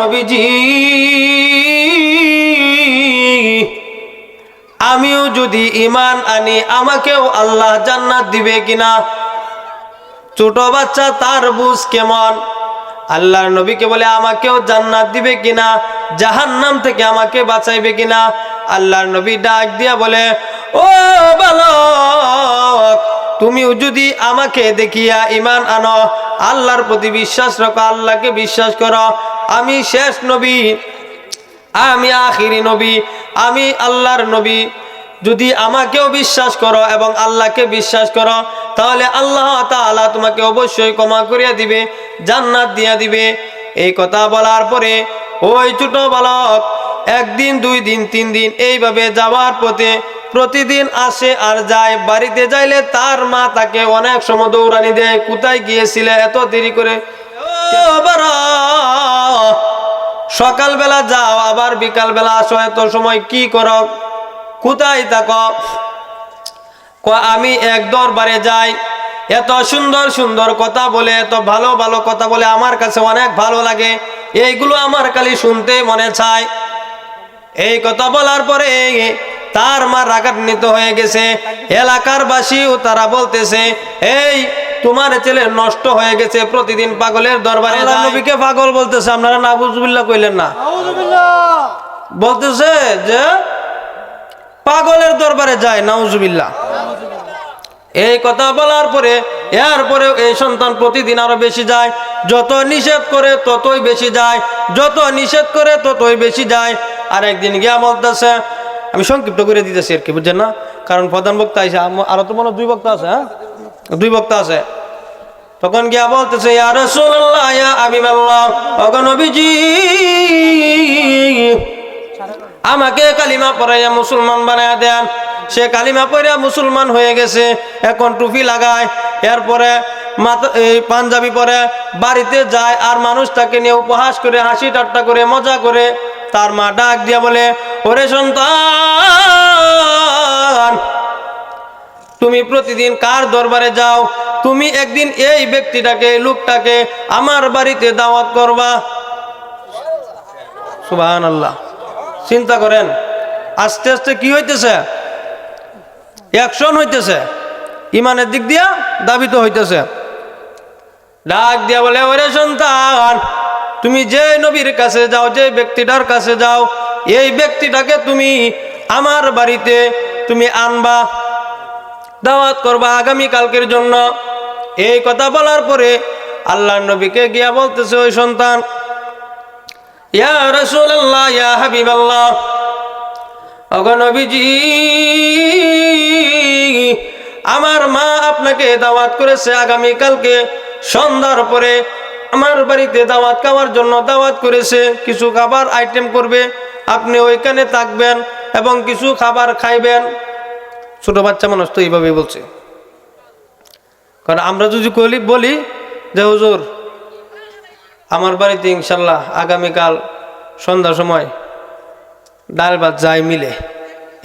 নবীজি, আমিও যদি ইমান আনি, আমাকেও আল্লাহ জান্নাত দিবে কিনা? ছোট বাচ্চা, তার বুঝ কেমন? আল্লাহর নবীকে বলে, আমাকেও জান্নাত দিবে কিনা? জাহান্নাম থেকে আমাকে বাঁচাইবে কিনা? আল্লাহর নবী ডাক দিয়া বলে, ও বালক, তুমিও যদি আমাকে দেখিয়া ইমান আনো, আল্লাহর প্রতি বিশ্বাস রাখো, আল্লাহকে বিশ্বাস করো আমি শেষ নবী, আমি আখিরি নবী, আমি আল্লাহর নবী। যদি আমাকেও বিশ্বাস করো এবং আল্লাহকে বিশ্বাস করো, তাহলে আল্লাহ তাআলা তোমাকে অবশ্যই ক্ষমা করিয়া দিবে, জান্নাত দিয়া দিবে। এই কথা বলার পরে ওই ছোট বালক একদিন, দুই দিন, তিন দিন এইভাবে যাওয়ার পথে প্রতিদিন আসে আর যায়। বাড়িতে যাইলে তার মা তাকে অনেক সময় দৌড়ানি দেয়, কোথায় গিয়েছিলে, এত দেরি করে? ও বাড়া? সকালবেলা যাও, আবার বিকালবেলা আসো, এত সময় কি করো? কোথায় থাকো? আমি এক দরবারে যাই। এত সুন্দর সুন্দর কথা বলে, এত ভালো ভালো কথা বলে আমার কাছে অনেক ভালো লাগে। এইগুলো আমার খালি শুনতে মনে চায়। এই কথা বলার পরে তার মা রাগান্বিত হয়ে গেছে। এলাকার বাসীও তারা বলতেছে, এই তোমার ছেলে নষ্ট হয়ে গেছে প্রতিদিন পাগলের দরবারে আল্লাহর নবীকে পাগল বলতেছে আপনারা নাবুজুবিল্লাহ কইলেন না। বলতেছে যে পাগলের দরবারে যায় নাউজুবিল্লাহ। এই কথা বলার পরে এরপরে এই সন্তান প্রতিদিন আরও বেশি যায়। যত নিষেধ করে ততই বেশি যায়। যত নিষেধ করে ততই বেশি যায়। আর একদিন গিয়া বলতেছে আমি সংক্ষিপ্ত করে দিতেছি আর কি বুঝছেন না? কারণ প্রধান বক্তা আছে আরও তো মনে দুই বক্তা আছে হ্যাঁ? দুই বক্তা আছে। তখন গিয়া বলতেছে, ইয়া রাসূলুল্লাহ আমাকে কালিমা পড়াইয়া মুসলমান বানায়া দেন। সে কালিমা পড়িয়া মুসলমান হয়ে গেছে, এখন টুপি লাগায়, এরপরে মাথা এই পাঞ্জাবি পরে, বাড়িতে যায়, আর মানুষ তাকে নিয়ে উপহাস করে, হাসি ঠাট্টা করে, মজা করে, তার মা ডাক দিয়া বলে, ওরে সন্তান তুমি প্রতিদিন কার দরবারে যাও? তুমি একদিন এই ব্যক্তিটাকে, লোকটাকে আমার বাড়িতে দাওয়াত করবা। সুবাহান আল্লাহ চিন্তা করেন, আস্তে আস্তে কি হইতেছে? অ্যাকশন হইতেছে। ইমানের দিক দিয়া দাবিত হইতেছে। ডাক দিয়া বলে, ওরে সন্তান, তুমি যে নবীর কাছে যাও, যে ব্যক্তিটার কাছে যাও, এই ব্যক্তিটাকে তুমি আমার বাড়িতে তুমি আনবা। দাওয়াত করবা আগামী কালকের জন্য। এই কথা বলার পরে আল্লাহ নবীকে গিয়া বলতেছে, ওই সন্তান, ইয়া রাসূলুল্লাহ, ইয়া হাবিবাল্লাহ, ওগো নবীজি, আমার মা আপনাকে দাওয়াত করেছে আগামী কালকে। সন্ধ্যার পরে আমার বাড়িতে দাওয়াত খাওয়ার জন্য দাওয়াত করেছে। কিছু খাবার আইটেম করবে, আপনি ওইখানে থাকবেন এবং কিছু খাবার খাইবেন। ছোট বাচ্চা মানুষ তো এইভাবেই বলছে। কারণ আমরা যদি কলি বলি যে, হুজুর, আমার বাড়িতে ইনশাল্লাহ আগামীকাল সন্ধ্যার সময় ডাল ভাত যাই মিলে।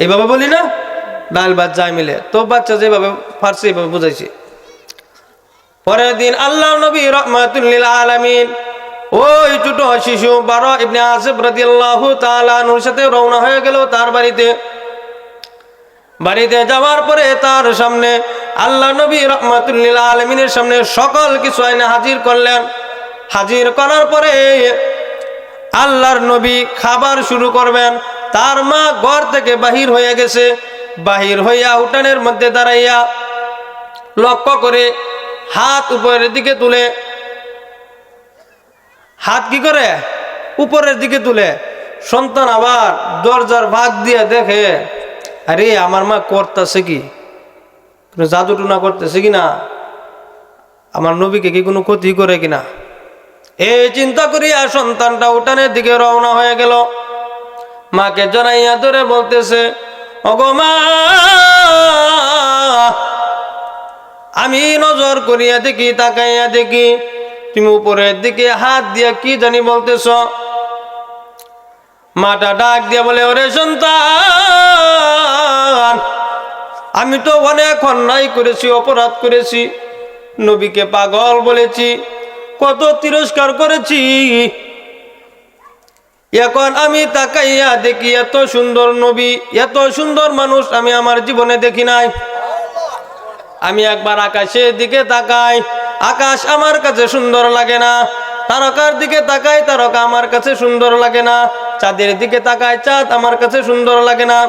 এইভাবে বলি না, ডাল ভাত যাই মিলে। তো বাচ্চা যেভাবে পারছে এইভাবে বুঝাইছে। পরের দিন আল্লাহ নবী রহমাতুল্লিল আলামিন ওই ছোট শিশু বারো ইবনে আসিফ রাদিয়াল্লাহু তাআলা আনহুর সাথে রওনা হয়ে গেল তার বাড়িতে। বাড়িতে যাওয়ার পরে তার সামনে আল্লাহ নবী রহমাতুল্লিল আলমিনের সামনে সকল কিছু আইনে হাজির করলেন। হাজির করার পরে আল্লাহর নবী খাবার শুরু করবেন। তার মা ঘর থেকে বাহির হয়ে গেছে। বাহির হইয়া উঠানের মধ্যে দাঁড়াইয়া লক্ষ্য করে হাত উপরের দিকে তুলে। হাত কি করে? উপরের দিকে তুলে। সন্তান আবার দরজার ভাগ দিয়ে দেখে আরে আমার মা করতেছে কি? কোনো জাদু টুনা করতেছে কি না? আমার নবীকে কি কোনো ক্ষতি করে কিনা এই চিন্তা করিয়া সন্তানটা উঠানের দিকে রওনা হয়ে গেল। মাকে জড়াইয়া ধরে বলতেছে অগো মা, আমি নজর করিয়া দেখি, তাকাইয়া দেখি। তুমি উপরের দিকে হাত দিয়া কি জানি বলতেছ? মাটা ডাক দিয়া বলে, ওরে সন্তান, আমি তো অনেক অন্যায় করেছি, অপরাধ করেছি। নবীকে পাগল বলেছি, কত তিরস্কার করেছি। এখন আমি তাকাইয়া দেখি, এত সুন্দর নবী, এত সুন্দর মানুষ আমি আমার জীবনে দেখি নাই। আমি একবার আকাশের দিকে তাকাই, আকাশ আমার কাছে সুন্দর লাগে না। তারকার দিকে তাকাই, তারকা আমার কাছে সুন্দর লাগে না। চাঁদের দিকে তাকায়, চাঁদ আমার কাছে সুন্দর লাগে না।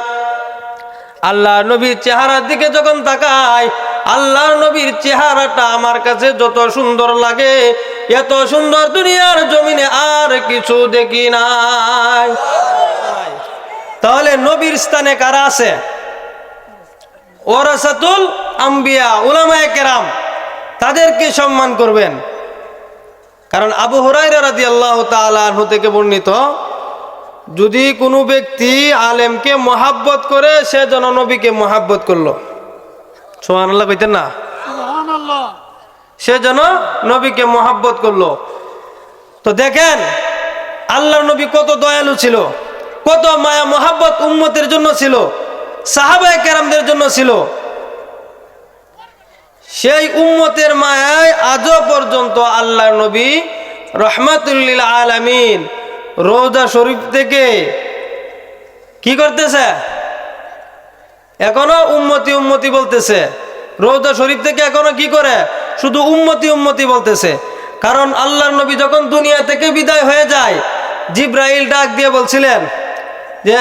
আল্লাহ নবীর চেহারার দিকে যখন তাকায়, আল্লাহ নবীর চেহারাটা আমার কাছে যত সুন্দর লাগে, এত সুন্দর দুনিয়ার জমিনে আর কিছু দেখি নাই। তাহলে নবীর স্থানে কারা আছে? ওরাসাতুল আম্বিয়া, উলামায়ে কেরাম তাদেরকে সম্মান করবেন? কারণ আবু হরাইরা রাদি আল্লাহ তালু থেকে বর্ণিত যদি কোনো ব্যক্তি আলেমকে মহাব্বত করে সে যেন নবীকে মহাব্বত করল। সোহান আল্লাহ কইতেন না? সে যেন নবীকে মহাব্বত করল। তো দেখেন আল্লাহর নবী কত দয়ালু ছিল কত মায়া মহাব্বত উম্মতের জন্য ছিল সাহাবায়ে কেরামদের জন্য ছিল। সেই উম্মতের মায়ায় আজও পর্যন্ত আল্লাহ নবী রহমাতুল্লিল আলামিন রোজা শরীফ থেকে কি করতেছে? এখনও উম্মতি উম্মতি বলতেছে। রোজা শরীফ থেকে এখনও কি করে? শুধু উম্মতি উম্মতি বলতেছে। কারণ আল্লাহর নবী যখন দুনিয়া থেকে বিদায় হয়ে যায়, জিব্রাইল ডাক দিয়ে বলছিলেন যে,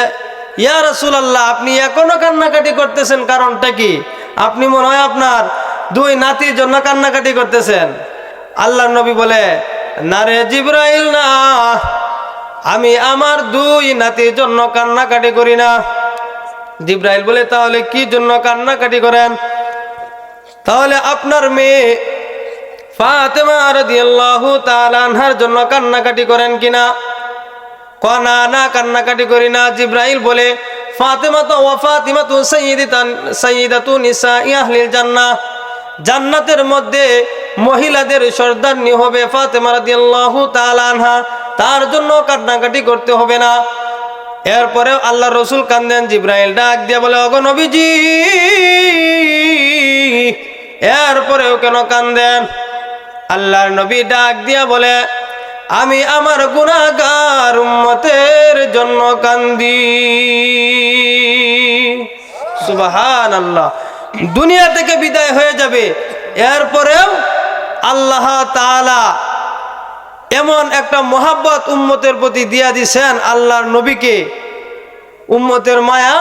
ইয়া রাসূল আল্লাহ আপনি এখনও কান্নাকাটি করতেছেন কারণটা কি? আপনি মনে হয় আপনার দুই নাতির জন্য কান্নাকাটি করতেছেন। আল্লাহ নবী বলে, না রে জিব্রাইল, না। আমি আমার দুই নাতির জন্য কান্নাকাটি করি না। জিব্রাইল বলে, তাহলে কি জন্য কান্নাকাটি করেন? তাহলে আপনার মেয়ে ফাতেমা আনহার জন্য কান্নাকাটি করেন না? কান্নাকাটি করি না। বলে, ফাতেমা তো তু জান্নাহ। জান্নাতের মধ্যে মহিলাদের সর্দারনি হবে ফাতেমা রাদিয়াল্লাহু তাআলা আনহা। তার জন্য কান্নাকাটি করতে হবে না। এরপরে আল্লাহ রসুল কান্দেন, জিব্রাইল ডাক দিয়ে বলে অগ নবীজি! এরপরেও কেন কান্দেন? আল্লাহর নবী ডাক দিয়া বলে, আমি আমার গুণাগার উম্মতের জন্য কান্দি। সুবাহান আল্লাহ দুনিয়া থেকে বিদায় হয়ে যাবে। এরপরেও আল্লাহ তাআলা এমন একটা মোহাব্বত উম্মতের প্রতি দিয়া দিছেন আল্লাহর নবীকে। উম্মতের মায়া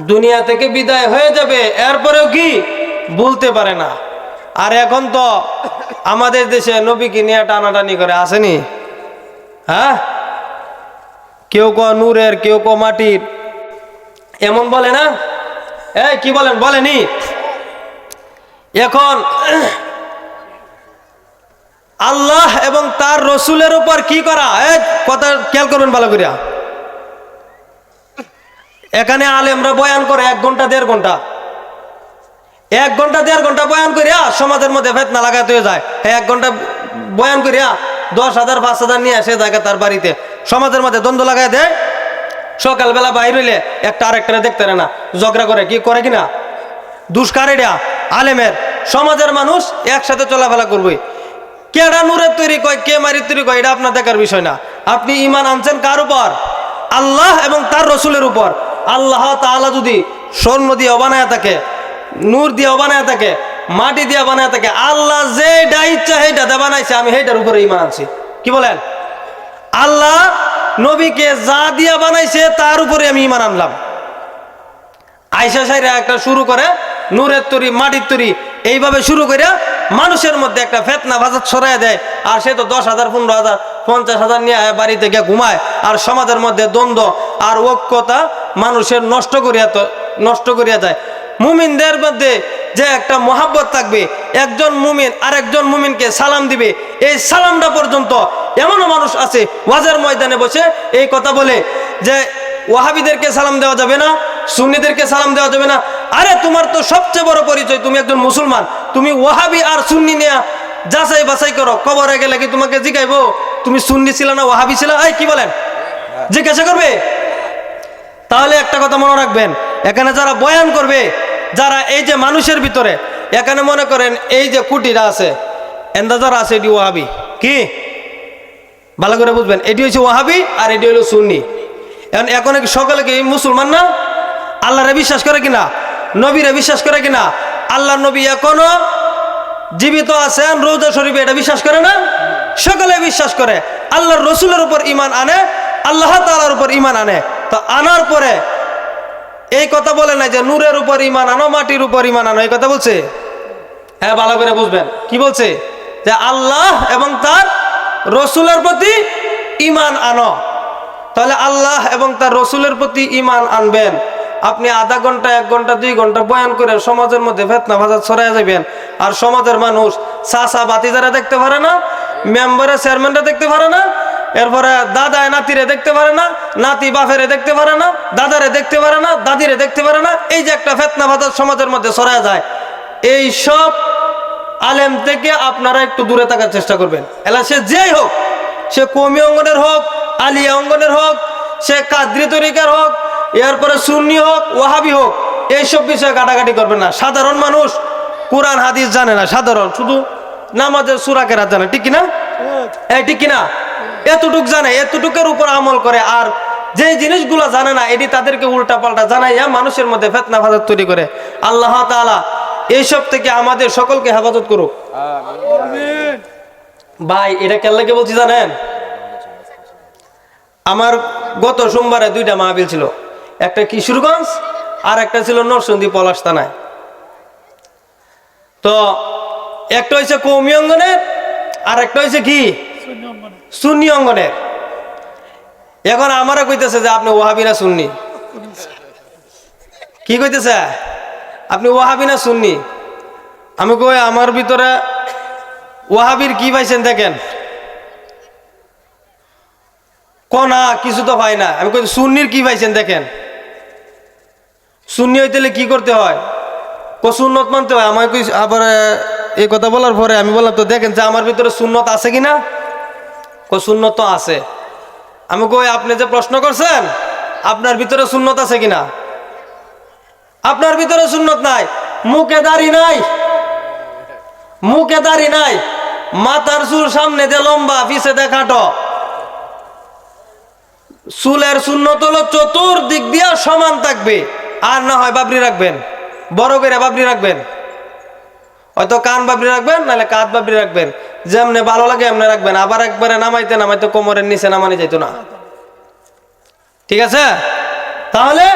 দুনিয়া থেকে বিদায় হয়ে যাবে, এরপরেও কি? বলতে পারে না। আর এখন তো আমাদের দেশে নবীকে নিয়ে টানাটানি করে আসেনি হ্যাঁ? কেউ ক নূরের, কেউ ক মাটির। এমন বলে না? এই, কি বলেন? বলেনি? এখন আল্লাহ এবং তার রসুলের উপর কি করা? কথা খেয়াল করবেন ভালো করিয়া। এখানে আলেমরা বয়ান করে এক ঘণ্টা, দেড় ঘণ্টা। এক ঘণ্টা, দেড় ঘণ্টা বয়ান করিয়া সমাজের মধ্যে ফেতনা লাগাতে হয়ে যায়। এক ঘণ্টা বয়ান করিয়া দশ হাজার, পাঁচ হাজার নিয়ে আসে জায়গা তার বাড়িতে। সমাজের মধ্যে দ্বন্দ্ব লাগাই দেয়। সকালবেলা বাইর হইলে একটা আরেকটা দেখতে না। ঝগড়া করে কি? করে কিনা? দুষ্কারেরা, আলেমের, সমাজের মানুষ একসাথে চলাফেরা করবে। কেডা নূরের তৈরি কয়, কে মারির তৈরি কয়, এটা আপনার দেখার বিষয় না। আপনি ইমান আনছেন কার উপর? আল্লাহ এবং তার রসুলের উপর। আল্লাহ তাআলা যদি স্বর্ণ দিয়ে বানায় থাকে, নূর দিয়ে বানায় থাকে, মাটি দিয়ে বানায় থাকে, আল্লাহ যেটা ইচ্ছা সেইটা বানাইছে, আমি সেইটার উপরে ইমান আনছি। কি বলেন? আল্লাহ নবীকে যা দিয়া বানাইছে, তার উপরে আমি ইমান আনলাম। আয়সা সাইরা একটা শুরু করে, নূরের তরি, মাটির তরি এইভাবে শুরু করে মানুষের মধ্যে একটা ফেতনা বাজার ছড়াই দেয়। আর সে তো দশ হাজার, পনেরো হাজার, পঞ্চাশ হাজার নিয়ে বাড়িতে গিয়ে ঘুমায়। আর সমাজের মধ্যে দ্বন্দ্ব আর ঐক্যতা মানুষের নষ্ট করিয়া তো নষ্ট করিয়া যায়। মুমিনদের মধ্যে যে একটা মহাব্বত থাকবে, একজন মুমিন আর একজন মুমিনকে সালাম দিবে, এই সালামটা পর্যন্ত এমনও মানুষ আছে, ওয়াজের ময়দানে বসে এই কথা বলে যে ওয়াহাবিদেরকে সালাম দেওয়া যাবে না সুন্নিদেরকে সালাম দেওয়া যাবে না। আরে, তোমার তো সবচেয়ে বড় পরিচয়, তুমি একজন মুসলমান। তুমি ওয়াহাবি আর সুন্নি নিয়া যাচাই বাছাই করো, কবরে গেলে কি তোমাকে জিগাইবো? তুমি সুন্নি ছিল না ওয়াহাবি ছিল? এই, কি বলেন? জিজ্ঞাসা করবে? তাহলে একটা কথা মনে রাখবেন, এখানে যারা বয়ান করবে, যারা এই যে মানুষের ভিতরে, এখানে মনে করেন এই যে কুটিরা আছে, এন্দা যারা আছে, এটি ওয়াহাবি। কি? ভালো করে বুঝবেন, এটি হচ্ছে ওয়াহাবি আর এটি হলো সুন্নি। এখন এখন সকলে কি মুসলমান না? আল্লাহরে বিশ্বাস করে কিনা? নবীরে বিশ্বাস করে কিনা? আল্লাহ নবী এখনও জীবিত আছেন, রোজা শরীফে, এটা বিশ্বাস করে না? সকলে বিশ্বাস করে। আল্লাহর রসুলের উপর ইমান আনে, আল্লাহ তালার উপর ইমান আনে। তো আনার পরে এই কথা বলে না যে নূরের উপর ইমান আনো, মাটির উপর ইমান আনো, এই কথা বলছে? হ্যাঁ ভালো করে বুঝবেন। কি বলছে? যে আল্লাহ এবং তার রসুলের প্রতি ইমান আনো। তাহলে আল্লাহ এবং তার রসুলের প্রতি ইমান আনবেন। আপনি আধা ঘণ্টা, এক ঘণ্টা, দুই ঘণ্টা বয়ান করে সমাজের মধ্যে ফেতনা ফাজাদ ছড়াই যাবেন আর সমাজের মানুষ চাষা বাতি যারা দেখতে পারে না, মেম্বারের চেয়ারম্যানরা দেখতে পারে না, এরপরে দাদায় নাতিরে দেখতে পারে না, নাতি বাফেরে দেখতে পারে না, দাদারে দেখতে পারে না, দাদিরে দেখতে পারে না, এই যে একটা ফেতনা ফাজাদ সমাজের মধ্যে ছড়ায় যায়। এই সব আলেম থেকে আপনারা একটু দূরে থাকার চেষ্টা করবেন। এলা সে যেই হোক, সে কমি অঙ্গনের হোক, আলিয়া অঙ্গনের হোক, সে কাদ্রি তরিকার হোক এরপরে সুন্নি হোক, ওয়াহাবি হোক, এইসব বিষয়ে কাটাকাটি করবে না। সাধারণ মানুষ কোরআন, হাদিস জানে না, সাধারণ। শুধু নামাজের সুরাকেরা জানে, ঠিক কিনা? এই ঠিক কিনা? এতটুক জানে, এতটুকের উপর আমল করে, আর যে জিনিসগুলো জানে না, এটি তাদেরকে উল্টা পাল্টা জানাইয়া মানুষের মধ্যে ফেতনা ফাজাদ তৈরি করে। আল্লাহ তাআলা এইসব থেকে আমাদের সকলকে হেফাজত করুক। ভাই, এটা কেল্লাকে বলছি জানেন? আমার গত সোমবারে দুইটা মাহবিল ছিল। একটা কিশোরগঞ্জ আর একটা ছিল নরসন্দী পলাশ থানায়। তো একটা হয়েছে কৌমি অঙ্গনের আর একটা হয়েছে কি? সুন্নি অঙ্গনের। এখন আমারও কইতেছে যে আপনি ওহাবি না সুন্নি? কি কইতেছে? আপনি ওহাবি না সুন্নি? আমি কই আমার ভিতরে ওয়াহাবির কি পাইছেন দেখেন? কনা কিছু তো পাই না। আমি কই সুন্নির কি পাইছেন দেখেন? সুন্নি হইতে হলে কি করতে হয়? ক সুন্নত মানতে হয়। আমাকে আবার এই কথা বলার পরে আমি বললাম, তো দেখেন যে আমার ভিতরে সুন্নত আছে কিনা? ক সুন্নত তো আছে। আমি কই, আপনি যে প্রশ্ন করছেন, আপনার ভিতরে সুন্নত আছে কিনা? আপনার ভিতরে সুন্নত নাই। মুখে দাড়ি নাই। মুখে দাড়ি নাই। মাথার চুল সামনে দিয়ে লম্বা, পিছে দিয়ে খাটো। চুলের সুন্নত হলো চতুর্দিক দিয়ে সমান থাকবে। আর না হয় বাবরি রাখবেন। বড় করে বাবরি রাখবেন। হয়তো কান বাবরি রাখবেন, নাহলে কাঁধ বাবরি রাখবেন। যেমনে ভালো লাগে এমনি রাখবেন। আবার একবারে নামাইতে নামাইতে কোমরের নিচে নামানি যাইতো না। ঠিক আছে? তাহলে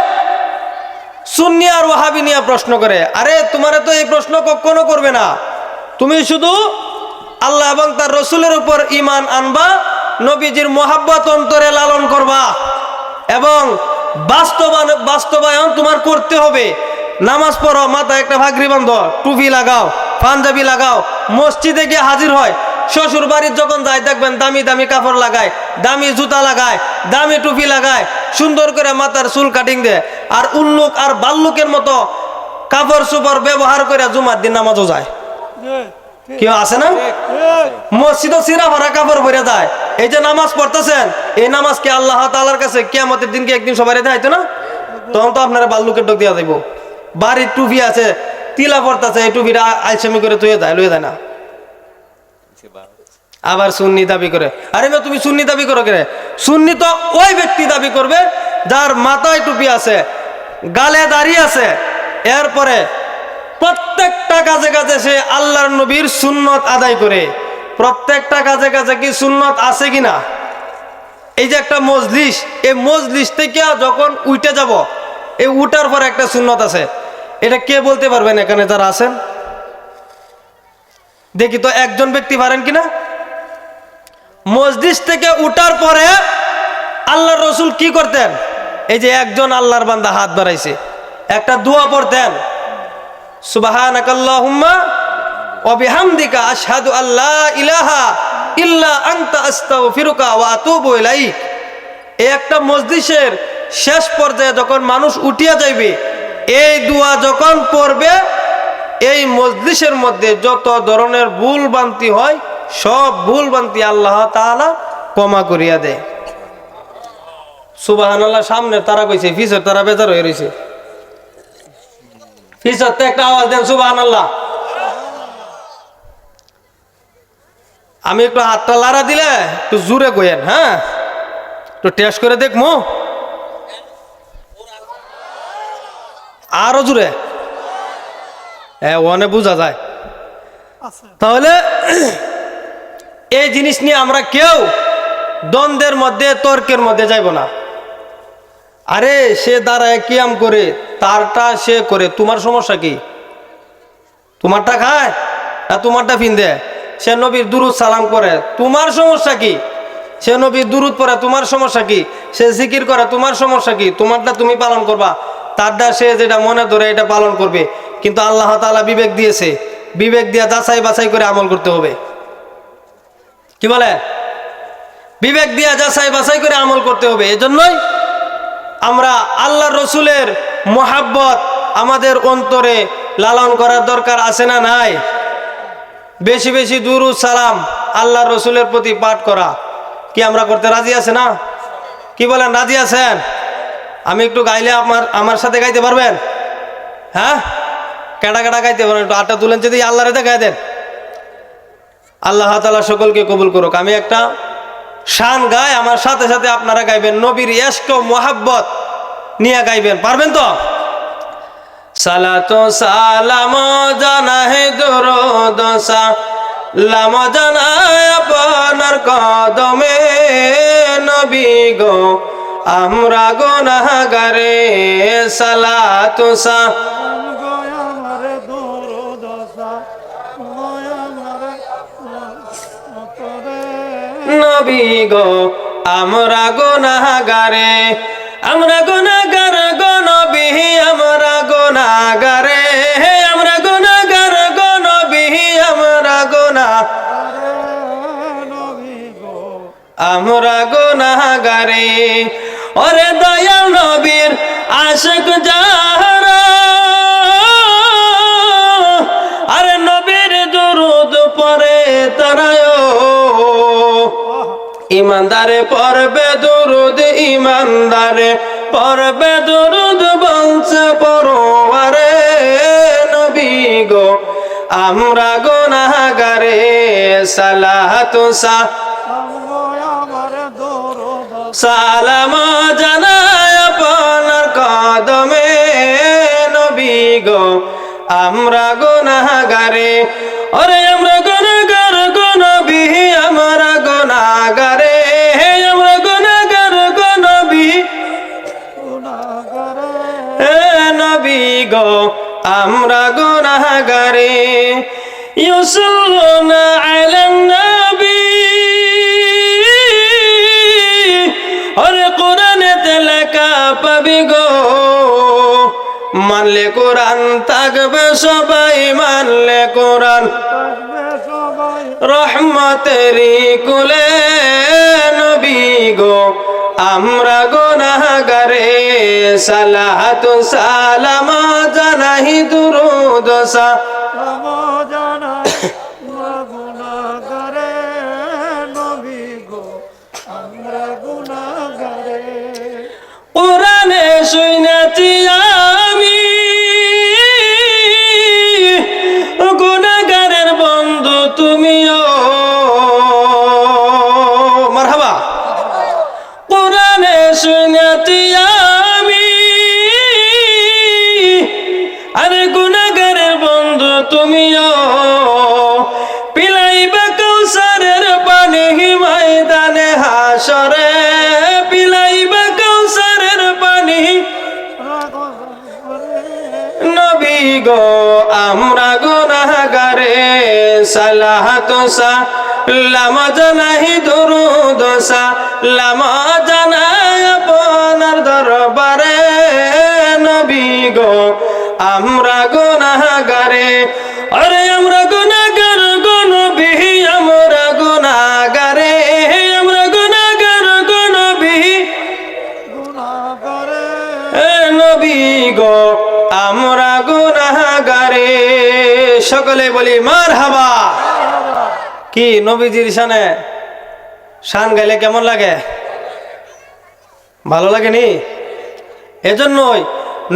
সুন্নি আর ওয়াহাবি নিয়ে প্রশ্ন করে, আরে, তোমারে তো এই প্রশ্ন কখনো করবে না। তুমি শুধু আল্লাহ এবং তার রসুলের উপর ইমান আনবা, নবীজির মোহাব্বত অন্তরে লালন করবা এবং বাস্তবায়ন বাস্তবায়ন তোমার করতে হবে। নামাজ পড়ো, মাথায় একটা ভাগরি বান্ধ টুপি লাগাও, পাঞ্জাবি লাগাও, মসজিদে গিয়ে হাজির হয়। শ্বশুর বাড়ির যখন যায়, দেখবেন দামি দামি কাপড় লাগায়, দামি জুতা লাগায়, দামি টুপি লাগায়, সুন্দর করে মাথার চুল কাটিং দেয়। আর উল্লুক আর বাল্লুকের মতো কাপড় চোপড় ব্যবহার করে জুমার দিন নামাজও যায়। কেউ আছে না? মসজিদও সিরা ভরা কাপড় পরে যায়। এই যে নামাজ পড়তেছেন, এই নামাজ কি আল্লাহ তাআলার কাছে কিয়ামতের দিনকে একদিন সবাই দেখাইতো না? তখন তো আপনারা বাল্লুকের ডক দিয়া যাইব। বাড়ির টুপি আছে, তিলা পড়তেছে, এই টুপিটা আলসামি করে তুই যায় লইয়া যায় না। আবার সুন্নি দাবি করে। আরে না তুমি সুন্নি দাবি করো কেন সুন্নি তো ওই ব্যক্তি দাবি করবে, যার মাথায় টুপি আছে, গালে দাঁড়িয়ে আছে, এরপরে প্রত্যেকটা কাজে কাজে সে আল্লাহর নবীর সুন্নত আদায় করে। প্রত্যেকটা কাজে কাজে কি সুন্নত আছে কিনা? এই যে একটা মজলিস, এই মজলিস থেকে যখন উঠে যাব, এই উঠার পর একটা সুন্নত আছে। এটা কে বলতে পারবেন এখানে যারা আছেন? দেখি তো একজন ব্যক্তি পারেন কিনা? মসজিদ থেকে উঠার পরে আল্লাহর রসুল কি করতেন? এই যে একজন আল্লাহর বান্দা হাত বাড়াইছে। একটা দোয়া পড়তেন। ইলাহা ইল্লা ওয়া এই একটা মসজিদের শেষ পর্যায়ে যখন মানুষ উঠিয়া যাইবে, এই দোয়া যখন পড়বে, এই মজলিসের মধ্যে যত ধরনের ভুল বান্তি হয়, সব ভুল বান্তি আল্লাহ তাআলা ক্ষমা করিয়া দেয়। সুবাহান আল্লাহ সামনে তারা কইছে ফিসের তারা বেজার হয়ে রয়েছে তো একটা আওয়াজ দেন সুবাহান আল্লাহ আমি একটু হাতটা লাড়া দিলে একটু জোরে কইেন হ্যাঁ? একটু টেস্ট করে দেখমু। আরও জোরে হ্যাঁ ওনে বোঝা যায়। তাহলে এই জিনিস নিয়ে আমরা কেউ দ্বন্দ্বের মধ্যে তর্কের মধ্যে যাইব না। আরে সে দাঁড়ায় কিয়াম করে, তারটা সে করে, তোমার সমস্যা কি? তোমারটা খায় না তোমারটা ফিন্দে সে নবীর দুরুদ সালাম করে, তোমার সমস্যা কি? সে নবীর দুরুদ পরে তোমার সমস্যা কি? সে জিকির করে, তোমার সমস্যা কি? তোমারটা তুমি পালন করবা, তারটা সে যেটা মনে ধরে এটা পালন করবে। কিন্তু আল্লাহ তাআলা বিবেক দিয়েছে, বিবেক দিয়ে যাচাই বাছাই করে আমল করতে হবে। কি বলে? বিবেক দিয়ে যাচাই বাছাই করে আমল করতে হবে, এজন্যই আমরা আল্লাহ রসুলের মোহাব্বত আমাদের অন্তরে লালন করার দরকার আছে না নাই? বেশি বেশি দুরু সালাম আল্লাহ রসুলের প্রতি পাঠ করা। কি আমরা করতে রাজি আছে না? কি বলেন, রাজি আছেন? আমি একটু গাইলে আমার আমার সাথে গাইতে পারবেন? হ্যাঁ? কেটা কেটা গাইতে পারবেন? একটু আটটা তুলেন যদি আল্লাহরে দেখায় দেন। আল্লাহ তালা সকলকে কবুল করুক। আমি একটা শান গায়, আমার সাথে সাথে আপনারা গাইবেন। নবীর এষ্ট মোহাব্বত নিয়ে গাইবেন। পারবেন তো? সালাতো সালাম জানা হে দরদসা লাম জানা আপনার কদমে। নবী গো, আমরা গোনাগারে সালাতো সা নবী গো, আমরা গোনাগারে আমরা গোনাগার গনবি আমরা গোনাগারে আমরা গোনাগার গনবি আমরা গোনা নবী গো, আমরা গোনাগারে ওরে দয়াল নবীর আশিক যাহারা ইমানদারে পরবে দুরুদ ইমানদারে পরবে দুরুদ বংশে পরোয়ারে নবী গো। আমরা গোনাগারে সালাতু সা গয়া মারে দূর দশা সালাম জানায় আপনার কদমে নবী গো। আমরা গুনাহগারে, ওরে আমরা গুনাহগার গো নবী, আমরা গুনাহগারে গো, আমরা গুনাহগারে। ইউসাল্লুনা আলান নবী। ওরে কোরআনে লেখা পাবি গো, মানলে কোরআন, থাকবে সবাই মানলে কোরআন। রহমতেরি কুলে নবী গো আমরা গোনাগারে সালাহাত সালাম জানাহি দুরুদসা সালাম জানাই আমরা গুনাহগারে নবী গো আমরা গুনাহগারে কোরআনে শুনেছি গো, আমরা গুনাহগারে সালাহাতু লামা জানাহি দুরুদ সালাম জানাই আপনার দরবারে নবী গো, আমরা গুনাহগারে সকলে বলি মার হাবা কি নবীজির শানে? শান গাইলে কেমন লাগে? ভালো লাগেনি? এজন্যই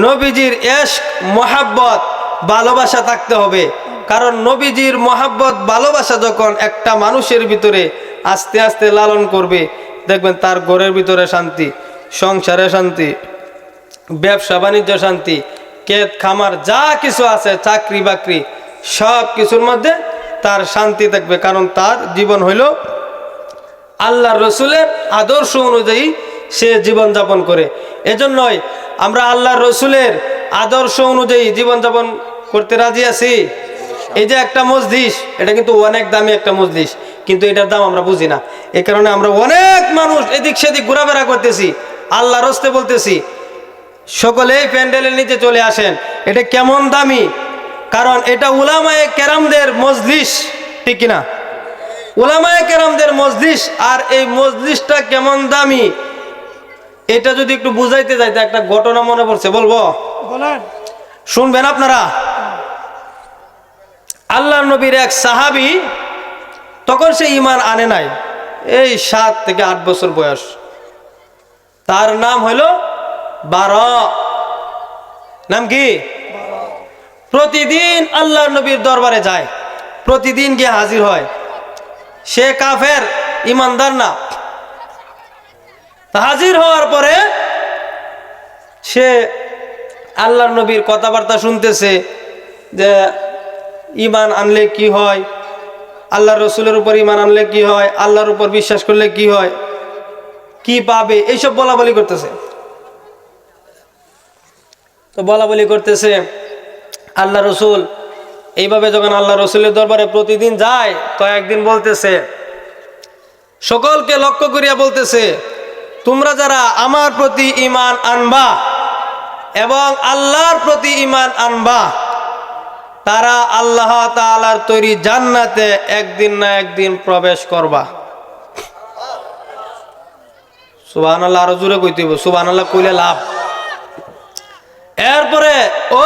নবীজির এশ মোহাব্বত, ভালোবাসা থাকতে হবে। কারণ নবীজির মহাব্বত, ভালোবাসা যখন একটা মানুষের ভিতরে আস্তে আস্তে লালন করবে, দেখবেন তার ঘরের ভিতরে শান্তি, সংসারে শান্তি, ব্যবসা, বাণিজ্য শান্তি, ক্ষেত, খামার, যা কিছু আছে চাকরি বাকরি সব কিছুর মধ্যে তার শান্তি থাকবে, কারণ তার জীবন হইল আল্লাহ রসুলের আদর্শ অনুযায়ী সে জীবনযাপন করে। এজন্যই আমরা আল্লাহ রসুলের আদর্শ অনুযায়ী জীবনযাপন করতে রাজি আছি। এই যে একটা মসজিদ এটা কিন্তু অনেক দামি একটা মসজিদ কিন্তু এটার দাম আমরা বুঝি না। এই কারণে আমরা অনেক মানুষ এদিক সেদিক ঘোরাফেরা করতেছি আল্লাহ রস্তে বলতেছি, সকলেই প্যান্ডেলের নিচে চলে আসেন। এটা কেমন দামি? কারণ এটা উলামায়ে কেরামদের মজলিস ঠিক কিনা? উলামায়ে কেরামদের মজলিস আর এই মজলিসটা কেমন দামি? এটা যদি একটু বুঝাইতে যাইতে একটা ঘটনা মনে পড়ছে বলব? শুনবেন আপনারা? আল্লাহ নবীর এক সাহাবি তখন সে ইমান আনে নাই। এই সাত থেকে আট বছর বয়স। তার নাম হইল বার। নাম কি? প্রতিদিন আল্লাহ নবীর দরবারে যায়। প্রতিদিন গিয়ে হাজির হয়। সে কাফের, ইমানদার না। হাজির হওয়ার পরে সে আল্লাহ নবীর কথাবার্তা শুনতেছে যে, ইমান আনলে কি হয়? আল্লাহ রসুলের উপর ইমান আনলে কি হয়? আল্লাহর উপর বিশ্বাস করলে কি হয়? কি পাবে? এইসব বলা বলি করতেছে। তো বলা বলি করতেছে আল্লাহ রসুল। এইভাবে যখন আল্লাহ রসুলের দরবারে প্রতিদিন যায়, তো একদিন বলতেছে, সকলকে লক্ষ্য করিয়া বলতেছে, তোমরা যারা আমার প্রতি ইমান আনবা এবং আল্লাহর প্রতি ইমান আনবা, তারা আল্লাহ তাআলার তৈরি জান্নাতে একদিন না একদিন প্রবেশ করবা। সুবাহ আল্লাহ আরও জোরে কইতে সুবাহ আল্লাহ কইলে লাভ। এরপরে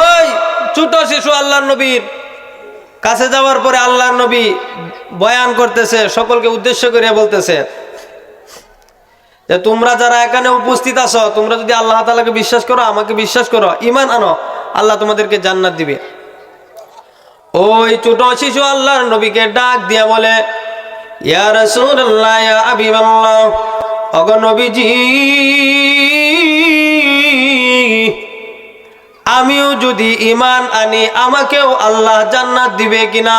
ওই ছোট শিশু আল্লাহ নবীর কাছে যাওয়ার পরে আল্লাহ নবী বয়ান করতেছে, সকলকে উদ্দেশ্য করে বলতেছে যে তোমরা যারা এখানে উপস্থিত আছো, তোমরা যদি আল্লাহ তালাকে বিশ্বাস করো, আমাকে বিশ্বাস করো ইমান আনো, আল্লাহ তোমাদেরকে জান্নাত দিবে। ওই ছোট শিশু আল্লাহর নবীকে ডাক দিয়া বলে, ইয়া রাসূলুল্লাহ, ইয়া হাবিবাল্লাহ ওগো আমিও যদি ইমান আনি, আমাকেও আল্লাহ জান্নাত দিবে কিনা?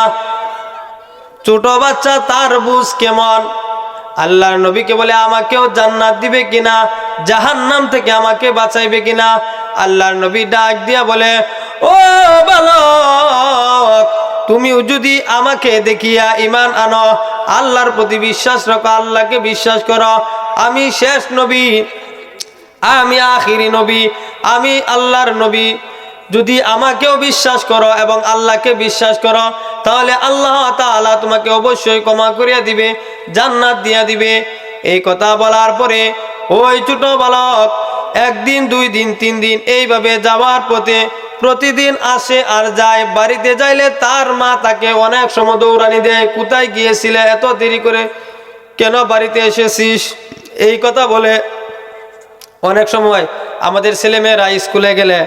ছোট বাচ্চা, তার বুঝ কেমন? আল্লাহর নবীকে বলে, আমাকেও জান্নাত দিবে কিনা? জাহান্নাম থেকে আমাকে বাঁচাইবে কিনা? আল্লাহর নবী ডাক দিয়া বলে, ও বালক, তুমিও যদি আমাকে দেখিয়া ইমান আনো, আল্লাহর প্রতি বিশ্বাস রাখো, আল্লাহকে বিশ্বাস করো। আমি শেষ নবী। আমি আখিরি নবী, আমি আল্লাহর নবী। যদি আমাকেও বিশ্বাস করো এবং আল্লাহকে বিশ্বাস করো, তাহলে আল্লাহ তাআলা তোমাকে অবশ্যই ক্ষমা করিয়া দিবে, জান্নাত দিয়া দিবে। এই কথা বলার পরে, ওই ছোট বালক একদিন, দুই দিন, তিন দিন এইভাবে যাওয়ার পথে প্রতিদিন আসে আর যায়। বাড়িতে যাইলে তার মা তাকে অনেক সময় দৌড়ানি দেয়, কোথায় গিয়েছিলে, এত দেরি করে কেন বাড়িতে এসেছিস? এই কথা বলে অনেক সময় আমাদের ছেলেমেয়েরা স্কুলে গেলে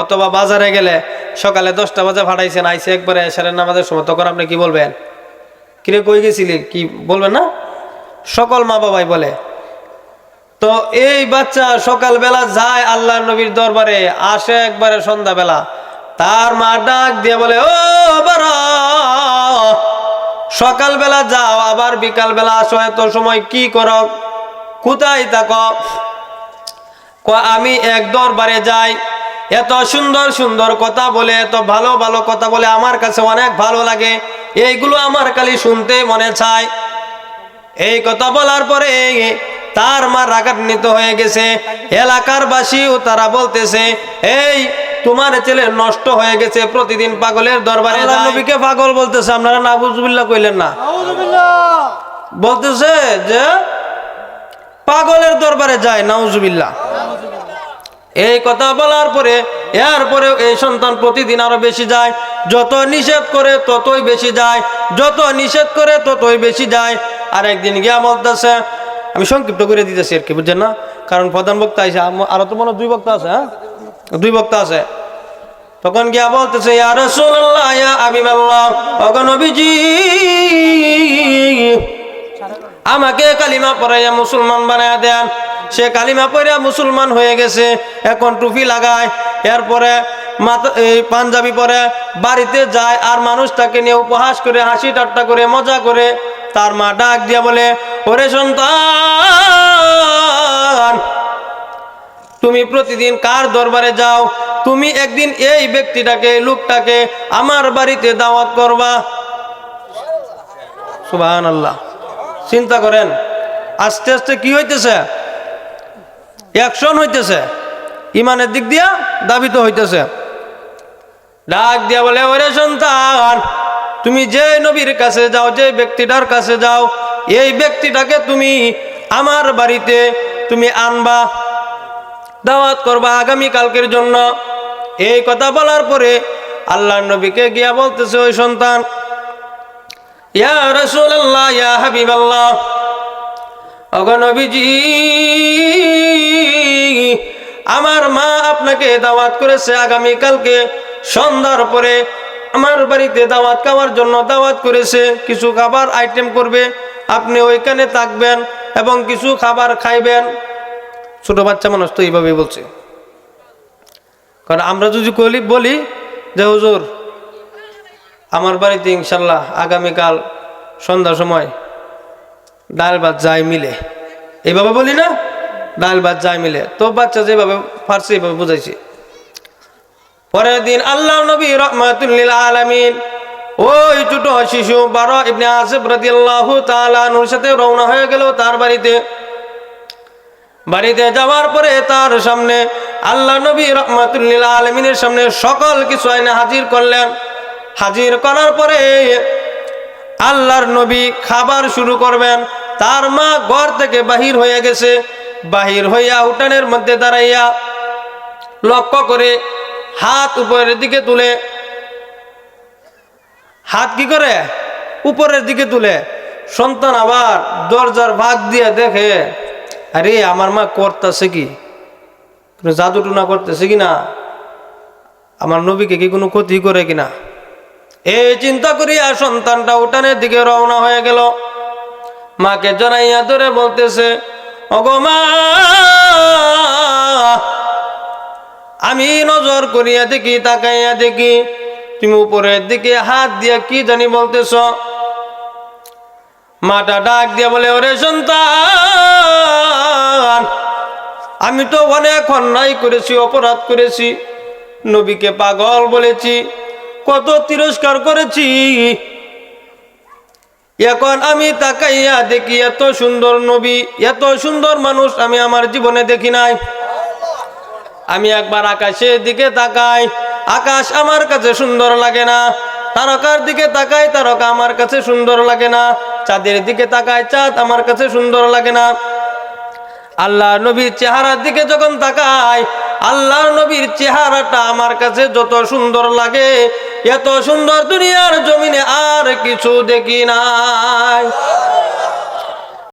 অথবা বাজারে গেলে সকালে দশটা বাজে ফাটাইছেন, আইসে একবারে এসারের নামাজের সময়, তখন আপনি কি বলবেন? কিরে, কই গেছিলি? কি বলবেন না? সকল মা বাবাই বলে। তো এই বাচ্চা সকালবেলা যায় আল্লাহ নবীর দরবারে, আসে একবারে সন্ধ্যাবেলা। তার মা ডাক দিয়ে বলে, ও বারা, সকালবেলা যাও, আবার বিকালবেলা আসো, এত সময় কি করো? কোথায় থাকো? আমি এক দরবারে যাই এত সুন্দর সুন্দর কথা বলে এত ভালো ভালো কথা বলে আমার কাছে অনেক ভালো লাগে। এইগুলো আমার খালি শুনতে মনে চায়। এই কথা বলার পরে তার মা রাগান্বিত হয়ে গেছে। এলাকার বাসীও তারা বলতেছে এই তোমার ছেলে নষ্ট হয়ে গেছে প্রতিদিন পাগলের দরবারে নবীকে পাগল বলতেছে আপনারা না বুজবিল্লা কইলেন না। বলতেছে যে পাগলের দরবারে যায় নাউজুবিল্লা এই কথা বলার পরে এরপরে এই সন্তান প্রতিদিন আরও বেশি যায়। যত নিষেধ করে, ততই বেশি যায়। যত নিষেধ করে, ততই বেশি যায়। আর একদিন গিয়া বলতেছে, আমি সংক্ষিপ্ত করে দিতেছি আর কি, বুঝছেন না? কারণ প্রধান বক্তা আছে আরও তো মনে দুই বক্তা আছে হ্যাঁ? দুই বক্তা আছে। তখন গিয়া বলতেছে, ইয়া রাসূলুল্লাহ, ইয়া হাবিবাল্লাহ আমাকে কালিমা পড়াইয়া মুসলমান বানায়া দেন। সে কালিমা পড়িয়া মুসলমান হয়ে গেছে, এখন টুপি লাগায়, এরপরে মাথা, এই পাঞ্জাবি পরে, বাড়িতে যায় আর মানুষটাকে নিয়ে উপহাস করে, হাসি ঠাট্টা করে, মজা করে তার মা ডাক দিয়া বলে, ওরে সন্তান, তুমি প্রতিদিন কার দরবারে যাও? তুমি একদিন এই ব্যক্তিটাকে, লোকটাকে আমার বাড়িতে দাওয়াত করবা। সুবাহান আল্লাহ চিন্তা করেন, আস্তে আস্তে কি হইতেছে? অ্যাকশন হইতেছে। ইমানের দিক দিয়া দাবিত হইতেছে। ডাক দিয়া বলে, ওরে সন্তান, তুমি যে নবীর কাছে যাও, যে ব্যক্তিটার কাছে যাও, এই ব্যক্তিটাকে তুমি আমার বাড়িতে তুমি আনবা, দাওয়াত করবা আগামী কালকের জন্য। এই কথা বলার পরে আল্লাহ নবীকে গিয়া বলতেছে, ওই সন্তান ইয়া রাসূলুল্লাহ, ইয়া হাবিবাল্লাহ। ওগো আমার মা আপনাকে দাওয়াত করেছে আগামী কালকে। সন্ধ্যার পরে আমার বাড়িতে দাওয়াত খাওয়ার জন্য দাওয়াত করেছে। কিছু খাবার আইটেম করবে, আপনি ওইখানে থাকবেন এবং কিছু খাবার খাইবেন। ছোট বাচ্চা মানুষ তো এইভাবেই বলছে। কারণ আমরা যদি বলি যে, হুজুর আমার বাড়িতে ইনশাল্লাহ আগামীকাল সন্ধ্যার সময় ডাল ভাত যাই মিলে। এইভাবে বলি না? ডাল ভাত যাই মিলে। তো বাচ্চা যেভাবে পারছে এইভাবে বুঝাইছি। পরের দিন আল্লাহ নবী রহমাতুল্লিল আলামিন ওই ছোট শিশু বারো ইবনে আসিফ রাদিয়াল্লাহু তাআলা নূর সাথে রওনা হয়ে গেল তার বাড়িতে। বাড়িতে যাওয়ার পরে তার সামনে আল্লাহ নবী রহমাতুল্লিল আলমিনের সামনে সকল কিছু আইনে হাজির করলেন। হাজির করার পরে আল্লাহর নবী খাবার শুরু করবেন। তার মা ঘর থেকে বাহির হয়ে গেছে। বাহির হইয়া উঠানের মধ্যে দাঁড়াইয়া লক্ষ্য করে হাত উপরের দিকে তুলে। হাত কি করে? উপরের দিকে তুলে। সন্তান আবার দরজার ভাগ দিয়ে দেখে, আরে, আমার মা করতেছে কি? কোনো জাদু টুনা করতেছে কি না? আমার নবীকে কি কোনো ক্ষতি করে কিনা এই চিন্তা করিয়া সন্তানটা উঠানের দিকে রওনা হয়ে গেল। মাকে জড়াইয়া ধরে বলতেছে অগো মা, আমি নজর করিয়া দেখি, তাকাইয়া দেখি, তুমি উপরের দিকে হাত দিয়া কি জানি বলতেছ? মাটা ডাক দিয়া বলে, ওরে সন্তান, আমি তো অনেক অন্যায় করেছি, অপরাধ করেছি। নবীকে পাগল বলেছি কত তিরস্কার করেছি। এখন আমি তাকাইয়া দেখি, এত সুন্দর নবী, এত সুন্দর মানুষ আমি আমার জীবনে দেখি নাই। আমি একবার আকাশের দিকে তাকাই, আকাশ আমার কাছে সুন্দর লাগে না। তারকার দিকে তাকাই, তারকা আমার কাছে সুন্দর লাগে না। চাঁদের দিকে তাকাই, চাঁদ আমার কাছে সুন্দর লাগে না। আল্লাহ নবীর চেহারার দিকে যখন তাকাই আল্লাহ নবীর চেহারাটা আমার কাছে যত সুন্দর লাগে, এত সুন্দর দুনিয়ার জমিনে আর কিছু দেখি নাই।